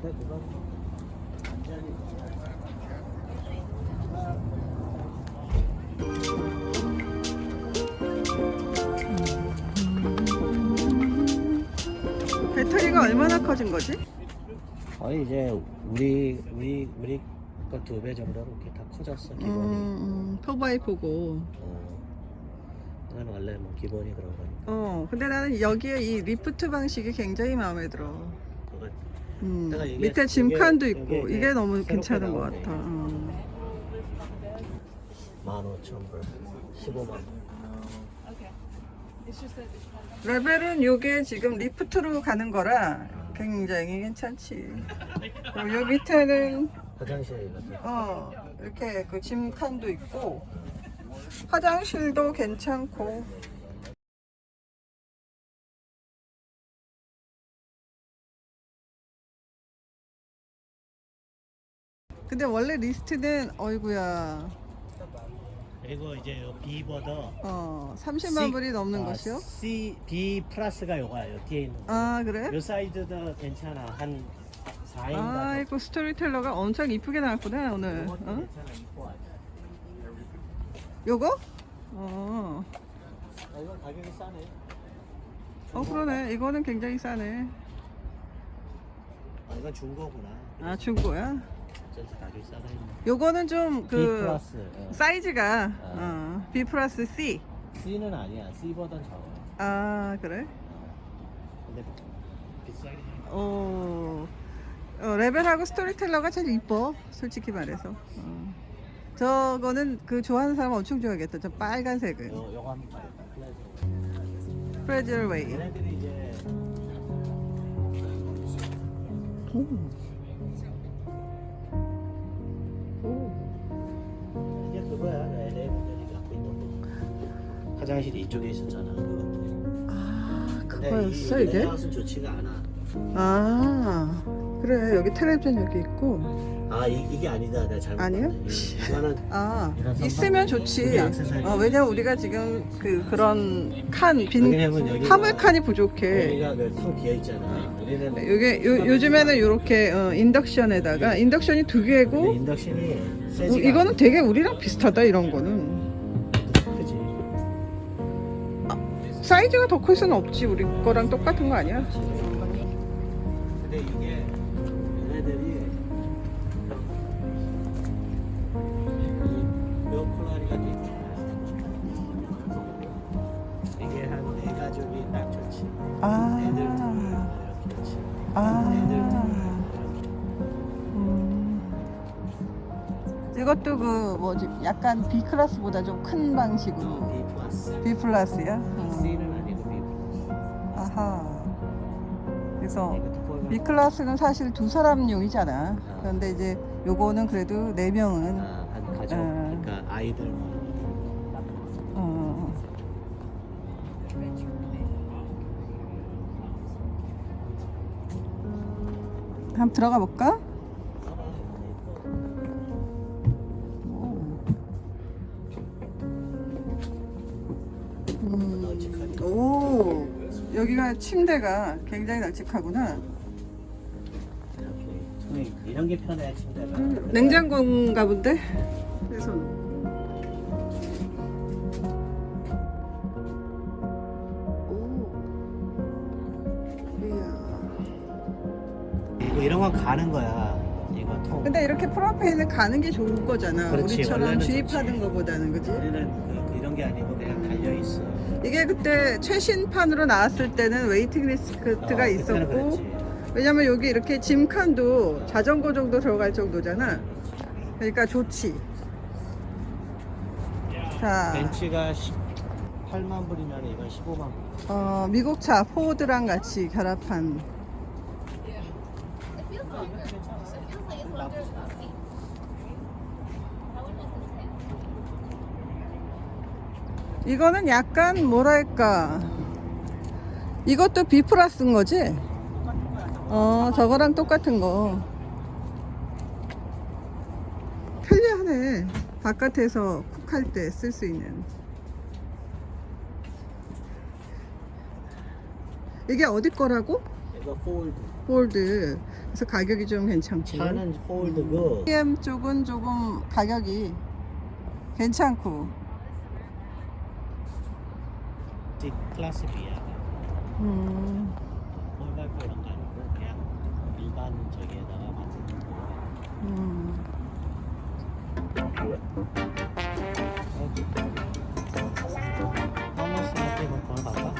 완전히 배터리가 얼마나 커진 거지? 거의 이제 우리 우리 우리 거두 배 정도로 이렇게 다 커졌어 기본이. 음, 터바이프고. 어. 이건 원래 뭐 기본이 그런 거니까. 어, 근데 나는 여기에 이 리프트 방식이 굉장히 마음에 들어. 그거 음, 밑에 짐칸도 이게- 있고 이게 이게 너무 괜찮은 것. 같아. 음. 15,000불, 15만 원. 레벨은 요게 지금 리프트로 가는 거라 굉장히 괜찮지. 그리고 요 밑에는 화장실. 어 이렇게 그 짐칸도 있고 화장실도 괜찮고 근데 원래 리스트는 어이구야 그리고 이제 요 B보다 어 30만 불이 넘는 것이요? C B 플러스가 요가 요 뒤에 있는 거. 아 그래? 요 사이즈도 괜찮아 한 4인가. 아이고 스토리텔러가 엄청 이쁘게 나왔구나 오늘 이것도 어? 괜찮아. 요거? 어. 아, 이건 가격이 싸네. 어 그러네 이거는 굉장히 싸네 아 이건 중고구나. 아 중고야? 전체 가격이 싸다 있네. 요거는 좀 B 그 플러스. 어. 사이즈가 아. 어, B 플러스 C C는 아니야. C보단 적어. 아 그래? 어. 근데 비싸게 생겼 어, 어 레벨하고 스토리텔러가 제일 이뻐 솔직히 말해서 어. 저거는 그 좋아하는 사람 엄청 좋아하겠다 저 빨간색은 요 요거 한번 봐야겠다. 플래저. 프레젤 웨이 얘네들이 이제 화장실이 이쪽에 있었잖아. 그것도. 아 그거였어 이 이게? 레이아웃은 좋지가 않아. 아 그래 여기 텔레비전 여기 있고 아 이, 이게 아니다. 내가 잘못. 아니야? 봤네. 이- 이거는 아 이런 선반. 있으면 좋지 이게 액세서리. 어, 왜냐면 우리가 지금 그 그런 칸빈 왜냐면 여기가 화물칸이 부족해 여기가 그텅 비어 있잖아. 우리는 요게 요, 요즘에는 이렇게 어, 인덕션에다가 인덕션이 두 근데 개고 인덕션이 어, 세지가 이거는 되게 우리랑 비슷하다 이런 거는 사이즈가 더 클 수는 없지 우리 거랑 똑같은 거 아니야? 근데 이게 얘네들이 몇 콜라리가 돼 이게 한 네 가족이 딱 좋지. 아. 애들 이렇게 좋지. 아. 애들 음. 이것도 그 뭐지 약간 B 클래스보다 좀 큰 방식으로 B 플러스. B 플러스야? 음. 아하. 그래서 B 클래스는 사실 두 사람용이잖아. 그런데 이제 요거는 그래도 네 명은 아, 한 가족. 음. 그러니까 아이들 뭐. 어. 한번 들어가 볼까? 여기가 침대가 굉장히 널찍하구나. 이렇게 통이 이런 게 편해 침대가. 냉장고인가 본데? 그래서 오, 이야. 이거 이런 건 가는 거야. 이거 통. 근데 이렇게 프로페인을 가는 게 좋은 거잖아. 그렇지, 우리처럼 원래는 주입하는. 거보다는 그지? 우리는 그, 이런 게 아니고 그냥 달려 있어. 이게 그때 최신판으로 나왔을 때는 웨이팅 리스트가 있었고 왜냐면 여기 이렇게 짐칸도 자전거 정도 들어갈 정도잖아. 그러니까 좋지. 자, 벤츠가 18만 불이면 이건 15만 불. 어, 미국 차 포드랑 같이 결합한 이거는 약간 뭐랄까 이것도 B 플러스인 거지? 어 저거랑 똑같은 거 편리하네 바깥에서 쿡할 때 쓸 수 있는 이게 어디 거라고? 이거 폴드. 폴드. 그래서 가격이 좀 괜찮고. 차는 폴드고 PM 쪽은 조금 가격이 괜찮고. C 클래스 B야. 음. 폴바이프 이런 거 아니고 그냥 일반 저기에다가 만드는 거. 음. Nothing on papa.